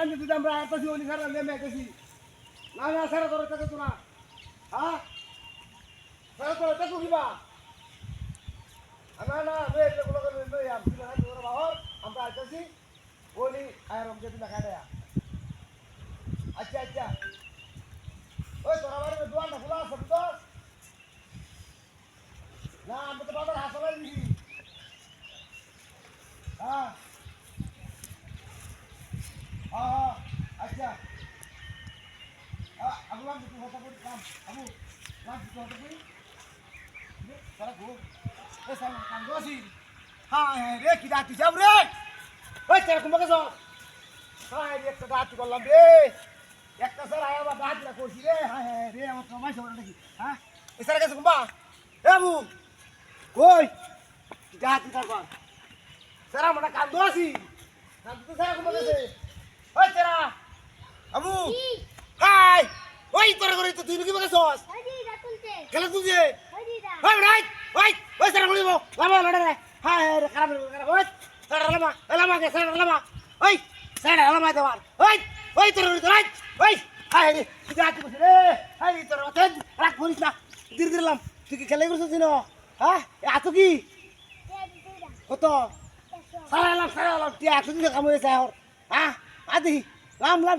রাঞ্জি দিতে আমরা আইতাছি ওলি খারা নেমে আইতাছি না না সারা তোর টাকা তো না। হ্যাঁ সারা তোর টাকা কিবা না না রে এগুলো করে লই আম দিলে না তোর বাহর, আমরা আইতাছি ওলি আয় রম যদি দেখা দেয়া। আচ্ছা আচ্ছা। ওই তোরা বাড়িতে দোয়ান খোলা আছে তো না, আমি তো বাবার হাসপাতালে দিছি। হ্যাঁ হ্যাঁ আচ্ছা হ্যাঁ আবু লাম তুই কথা বল কাম আবু লাম তুই কথা বল সারা গো এ সারা কাম হ্যাঁ হ্যাঁ রে কি দাঁতি যাব রে ওই তোরা যাও হ্যাঁ রে একটা দাঁতি করলাম রে একটা স্যার আয়া বা দাঁতিটা করছি হ্যাঁ হ্যাঁ রে আমার কমাই সবার নাকি হ্যাঁ এ স্যার কাছে কুম্বা এ আবু কই দাঁতি তারপর স্যার আমরা কাম দোসি কাম তো স্যার কুমাকে গেছে ওই তেরা আবু হাই ওই তোরা করে তো তুই কি বলে সস খেলে যে ওই রাইট ওই ওই সারা বলিব। লামা লড়ে রে হাই রে খারাপ খারাপ। ওই সারা লামা লামা কে সারা লামা ওই সারা লামা দেওয়ার ওই ওই তোরা করে রাইট। ওই হাই রে তুই যা তুই রে। হাই রে তোরা তেজ রাখ করিস না। দির দিলাম তুই কি খেলে করছিস না হ্যাঁ এত কি? কত? সারা লাম সারা লাম তুই এত দিন কাম হয়েছে হ্যাঁ আদি লাম লাম